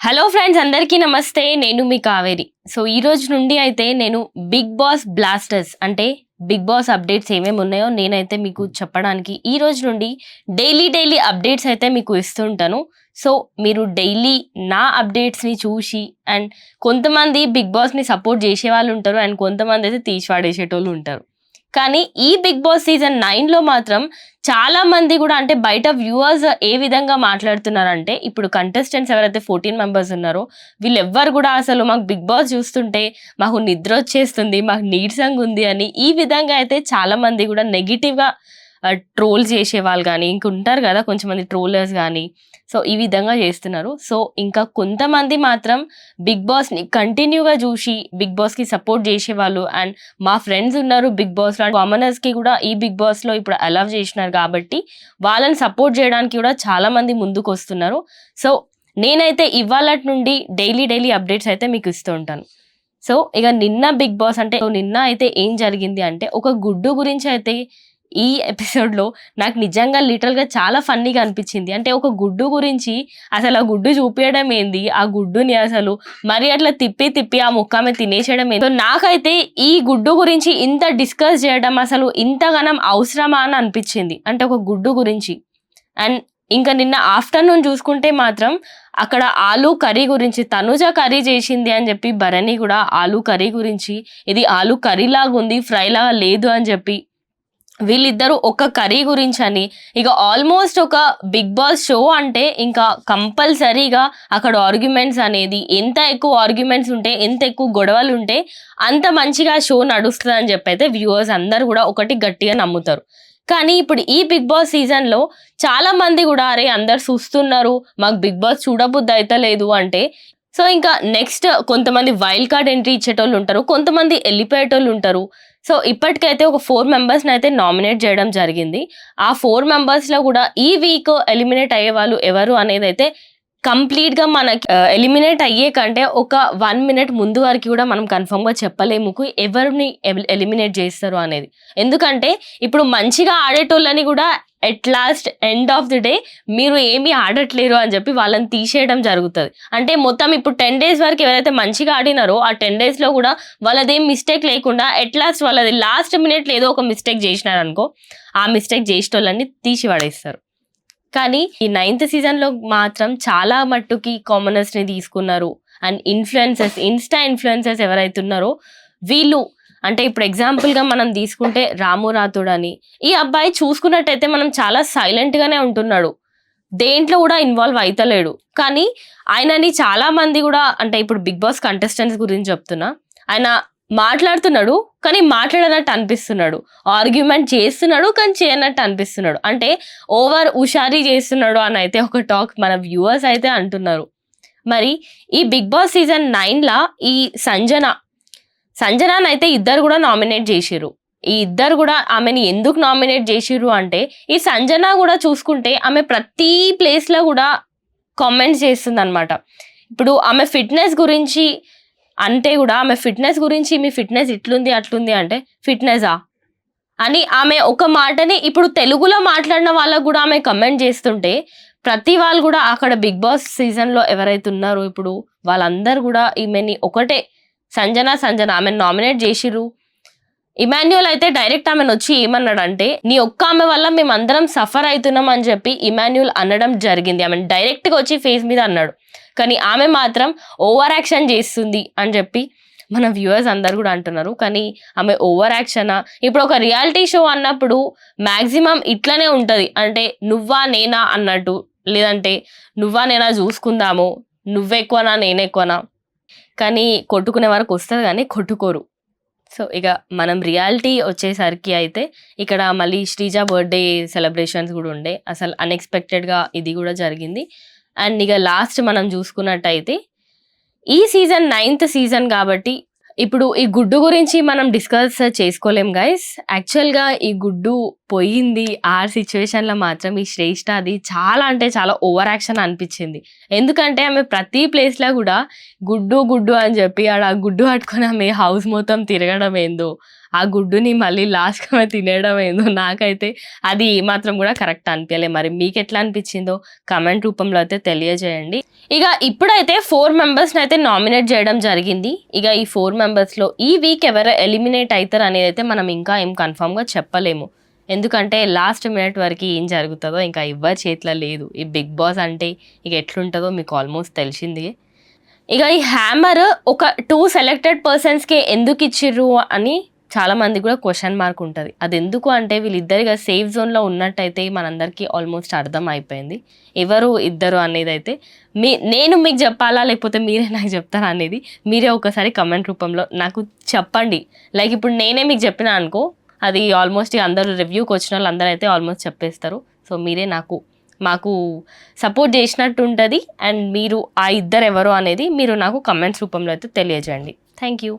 Hello friends అందరికీ నమస్తే. నేను మీ కావేరి. సో ఈ రోజు నుండి అయితే నేను బిగ్ బాస్ బ్లాస్టర్స్ అంటే బిగ్ బాస్ అప్డేట్స్ ఏమేమి ఉన్నాయో నేనైతే మీకు చెప్పడానికి ఈ రోజు నుండి డైలీ డైలీ అప్డేట్స్ అయితే మీకు ఇస్తుంటాను సో మీరు డైలీ నా అప్డేట్స్ని చూసి అండ్ కొంతమంది బిగ్ బాస్ని సపోర్ట్ చేసే వాళ్ళు ఉంటారు అండ్ కొంతమంది అయితే తీసి పడేసేటోళ్ళు ఉంటారు. కానీ ఈ బిగ్ బాస్ సీజన్ నైన్లో మాత్రం చాలా మంది కూడా అంటే బయట వ్యూవర్స్ ఏ విధంగా మాట్లాడుతున్నారంటే ఇప్పుడు కంటెస్టెంట్స్ ఎవరైతే ఫోర్టీన్ మెంబర్స్ ఉన్నారో వీళ్ళెవ్వరు కూడా అసలు మాకు బిగ్ బాస్ చూస్తుంటే మాకు నిద్ర వచ్చేస్తుంది మాకు నీరసంగా ఉంది అని ఈ విధంగా అయితే చాలా మంది కూడా నెగిటివ్గా ట్రోల్ చేసే వాళ్ళు కానీ ఇంక ఉంటారు కదా కొంచెం మంది ట్రోలర్స్ కానీ సో ఈ విధంగా చేస్తున్నారు. సో ఇంకా కొంతమంది మాత్రం బిగ్ బాస్ని కంటిన్యూగా చూసి బిగ్ బాస్కి సపోర్ట్ చేసేవాళ్ళు అండ్ మా ఫ్రెండ్స్ ఉన్నారు బిగ్ బాస్లో కామనర్స్కి కూడా ఈ బిగ్ బాస్లో ఇప్పుడు అలౌ చేసినారు కాబట్టి వాళ్ళని సపోర్ట్ చేయడానికి కూడా చాలామంది ముందుకు వస్తున్నారు సో నేనైతే ఇవాళ నుండి డైలీ డైలీ అప్డేట్స్ అయితే మీకు ఇస్తూ ఉంటాను. సో ఇక నిన్న బిగ్ బాస్ అంటే నిన్న అయితే ఏం జరిగింది అంటే ఒక గుడ్డు గురించి అయితే ఈ ఎపిసోడ్లో నాకు నిజంగా లిటరల్గా చాలా ఫన్నీగా అనిపించింది. అంటే ఒక గుడ్డు గురించి అసలు ఆ గుడ్డు చూపించడం ఏంది? ఆ గుడ్డుని అసలు మరి అట్లా తిప్పి తిప్పి ఆ ముక్క ఆమె తినేసేయడం ఏంది? నాకైతే ఈ గుడ్డు గురించి ఇంత డిస్కస్ చేయడం అసలు ఇంతగానం అవసరమా అని అనిపించింది. అంటే ఒక గుడ్డు గురించి. అండ్ ఇంకా నిన్న ఆఫ్టర్నూన్ చూసుకుంటే మాత్రం అక్కడ ఆలూ కర్రీ గురించి తనుజ కర్రీ చేసింది అని చెప్పి భరణి కూడా ఆలూ కర్రీ గురించి ఇది ఆలూ కర్రీ లాగా ఉంది ఫ్రై లాగా లేదు అని చెప్పి వీళ్ళిద్దరూ ఒక కర్రీ గురించి అని ఇక ఆల్మోస్ట్ ఒక బిగ్ బాస్ షో అంటే ఇంకా కంపల్సరీగా అక్కడ ఆర్గ్యుమెంట్స్ అనేది ఎంత ఎక్కువ ఆర్గ్యుమెంట్స్ ఉంటే ఎంత ఎక్కువ గొడవలు ఉంటే అంత మంచిగా షో నడుస్తుంది అని చెప్పి అయితే వ్యూవర్స్ అందరు కూడా ఒకటి గట్టిగా నమ్ముతారు. కానీ ఇప్పుడు ఈ బిగ్ బాస్ సీజన్లో చాలా మంది కూడా అరే అందరు చూస్తున్నారు మాకు బిగ్ బాస్ చూడబుద్ధి అయితే లేదు అంటే సో ఇంకా నెక్స్ట్ కొంతమంది వైల్డ్ కార్డ్ ఎంట్రీ ఇచ్చేటోళ్ళు ఉంటారు కొంతమంది వెళ్ళిపోయేటోళ్ళు ఉంటారు. సో ఇప్పటికైతే ఒక ఫోర్ మెంబర్స్ని అయితే నామినేట్ చేయడం జరిగింది. ఆ ఫోర్ మెంబర్స్లో కూడా ఈ వీక్ ఎలిమినేట్ అయ్యే వాళ్ళు ఎవరు అనేది అయితే కంప్లీట్గా మనకి ఎలిమినేట్ అయ్యే కంటే ఒక వన్ మినిట్ ముందు వరకు కూడా మనం కన్ఫర్మ్గా చెప్పలేము. ఎవరిని ఎలిమినేట్ చేస్తారు అనేది. ఎందుకంటే ఇప్పుడు మంచిగా ఆడేటోళ్ళని కూడా at last end of the day మీరు ఏమీ ఆడట్లేరు అని చెప్పి వాళ్ళని తీసేయడం జరుగుతుంది. అంటే మొత్తం ఇప్పుడు టెన్ డేస్ వరకు ఎవరైతే మంచిగా ఆడినారో ఆ టెన్ డేస్లో కూడా వాళ్ళదేం మిస్టేక్ లేకుండా ఎట్ లాస్ట్ వాళ్ళది లాస్ట్ మినిట్లో ఏదో ఒక మిస్టేక్ చేసినారనుకో ఆ మిస్టేక్ చేసిన వాళ్ళని తీసి పడేస్తారు కానీ ఈ నైన్త్ సీజన్లో మాత్రం చాలా మట్టుకి కామనర్స్ని తీసుకున్నారు. అండ్ ఇన్ఫ్లుయెన్సెస్ ఇన్స్టా ఇన్ఫ్లుయెన్సెస్ ఎవరైతే ఉన్నారో వీళ్ళు అంటే ఇప్పుడు ఎగ్జాంపుల్గా మనం తీసుకుంటే రాము అని. ఈ అబ్బాయి చూసుకున్నట్టయితే మనం చాలా సైలెంట్గానే ఉంటున్నాడు. దేంట్లో కూడా ఇన్వాల్వ్ అవుతలేడు కానీ ఆయనని చాలా మంది కూడా అంటే ఇప్పుడు బిగ్ బాస్ కంటెస్టెంట్స్ గురించి చెప్తున్నా. ఆయన మాట్లాడుతున్నాడు కానీ మాట్లాడనట్టు అనిపిస్తున్నాడు. ఆర్గ్యుమెంట్ చేస్తున్నాడు కానీ చేయనట్టు అనిపిస్తున్నాడు. అంటే ఓవర్ హుషారీ చేస్తున్నాడు అని అయితే ఒక టాక్ మన వ్యూవర్స్ అయితే అంటున్నారు. మరి ఈ బిగ్ బాస్ సీజన్ నైన్లా ఈ సంజన సంజనాన్ అయితే ఇద్దరు కూడా నామినేట్ చేసిరు ఈ ఇద్దరు కూడా ఆమెని ఎందుకు నామినేట్ చేసిరు అంటే ఈ సంజన కూడా చూసుకుంటే ఆమె ప్రతి ప్లేస్లో కూడా కామెంట్స్ చేస్తుంది అనమాట ఇప్పుడు ఆమె ఫిట్నెస్ గురించి అంటే కూడా ఆమె ఫిట్నెస్ గురించి మీ ఫిట్నెస్ ఇట్లుంది అట్లుంది అంటే ఫిట్నెసా అని ఆమె ఒక మాటని ఇప్పుడు తెలుగులో మాట్లాడిన వాళ్ళకు కూడా ఆమె కమెంట్ చేస్తుంటే ప్రతి వాళ్ళు కూడా అక్కడ బిగ్ బాస్ సీజన్లో ఎవరైతే ఉన్నారో ఇప్పుడు వాళ్ళందరూ కూడా ఈమెని ఒకటే సంజన సంజన ఆమెను నామినేట్ చేసిర్రు. ఇమాన్యుయల్ అయితే డైరెక్ట్ ఆమెను వచ్చి ఏమన్నాడంటే నీ ఒక్క ఆమె వల్ల మేము అందరం సఫర్ అవుతున్నాం అని చెప్పి ఇమాన్యుయల్ అనడం జరిగింది. ఆమె డైరెక్ట్గా వచ్చి ఫేస్ మీద అన్నాడు. కానీ ఆమె మాత్రం ఓవర్ యాక్షన్ చేస్తుంది అని చెప్పి మన వ్యూవర్స్ అందరు కూడా అంటున్నారు. కానీ ఆమె ఓవర్ యాక్షనా ఇప్పుడు ఒక రియాలిటీ షో అన్నప్పుడు మ్యాక్సిమం ఇట్లనే ఉంటుంది. అంటే నువ్వా నేనా అన్నట్టు. లేదంటే నువ్వా నేనా చూసుకుందాము. నువ్వెక్కువనా నేనెక్కువనా? కానీ కొట్టుకునే వరకు వస్తుంది కానీ కొట్టుకోరు. సో ఇక మనం రియాలిటీ వచ్చేసరికి అయితే ఇక్కడ మళ్ళీ శ్రీజ బర్త్డే సెలబ్రేషన్స్ కూడా ఉండే. అసలు అన్ఎక్స్పెక్టెడ్గా ఇది కూడా జరిగింది. అండ్ ఇక లాస్ట్ మనం చూసుకున్నట్టయితే ఈ సీజన్ నైన్త్ సీజన్ కాబట్టి ఇప్పుడు ఈ గుడ్డు గురించి మనం డిస్కస్ చేసుకోలేం గైస్ యాక్చువల్గా ఈ గుడ్డు పోయింది ఆ సిచ్యువేషన్లో మాత్రం ఈ శ్రేష్ఠ అది చాలా అంటే చాలా ఓవర్ యాక్షన్ అనిపించింది ఎందుకంటే ఆమె ప్రతి ప్లేస్లో కూడా గుడ్డు గుడ్డు అని చెప్పి ఆడ గుడ్డు పట్టుకొని ఆమె హౌస్ మొత్తం తిరగడం ఏందో ఆ గుడ్డుని మళ్ళీ లాస్ట్గా తినేయడం ఏందో నాకైతే అది మాత్రం కూడా కరెక్ట్ అనిపించలేదు మరి మీకు ఎట్లా అనిపించిందో కమెంట్ రూపంలో అయితే తెలియజేయండి. ఇక ఇప్పుడైతే ఫోర్ మెంబర్స్ని అయితే నామినేట్ చేయడం జరిగింది. ఇక ఈ ఫోర్ మెంబర్స్‌లో ఈ వీక్ ఎవరు ఎలిమినేట్ అవుతారు అనేది అయితే మనం ఇంకా ఏం కన్ఫర్మ్‌గా చెప్పలేము. ఎందుకంటే లాస్ట్ మినిట్ వరకు ఏం జరుగుతుందో ఇంకా ఎవ్వరి చేతిలో లేదు. ఈ బిగ్ బాస్ అంటే ఇక ఎట్లుంటుందో మీకు ఆల్మోస్ట్ తెలిసింది ఇక ఈ హ్యామర్ ఒక టూ సెలెక్టెడ్ పర్సన్స్‌కే ఎందుకు ఇచ్చిర్రు అని చాలామందికి కూడా క్వశ్చన్ మార్క్ ఉంటుంది అది ఎందుకు అంటే వీళ్ళిద్దరిగా సేఫ్ జోన్‌లో ఉన్నట్టయితే మనందరికీ ఆల్మోస్ట్ అర్థం అయిపోయింది. ఎవరు ఇద్దరు అనేది అయితే మీ నేను మీకు చెప్పాలా? లేకపోతే మీరే నాకు చెప్తారా అనేది మీరే ఒకసారి కమెంట్ రూపంలో నాకు చెప్పండి. లైక్ ఇప్పుడు నేనే మీకు చెప్పినా అనుకో అది ఆల్మోస్ట్ ఇగ అందరూ రివ్యూకి అందరూ అయితే ఆల్మోస్ట్ చెప్పేస్తారు. సో మీరే నాకు మాకు సపోర్ట్ చేసినట్టు ఉంటుంది అండ్ మీరు ఆ ఇద్దరు ఎవరో అనేది మీరు నాకు కమెంట్స్ రూపంలో అయితే తెలియజేయండి. Thank you.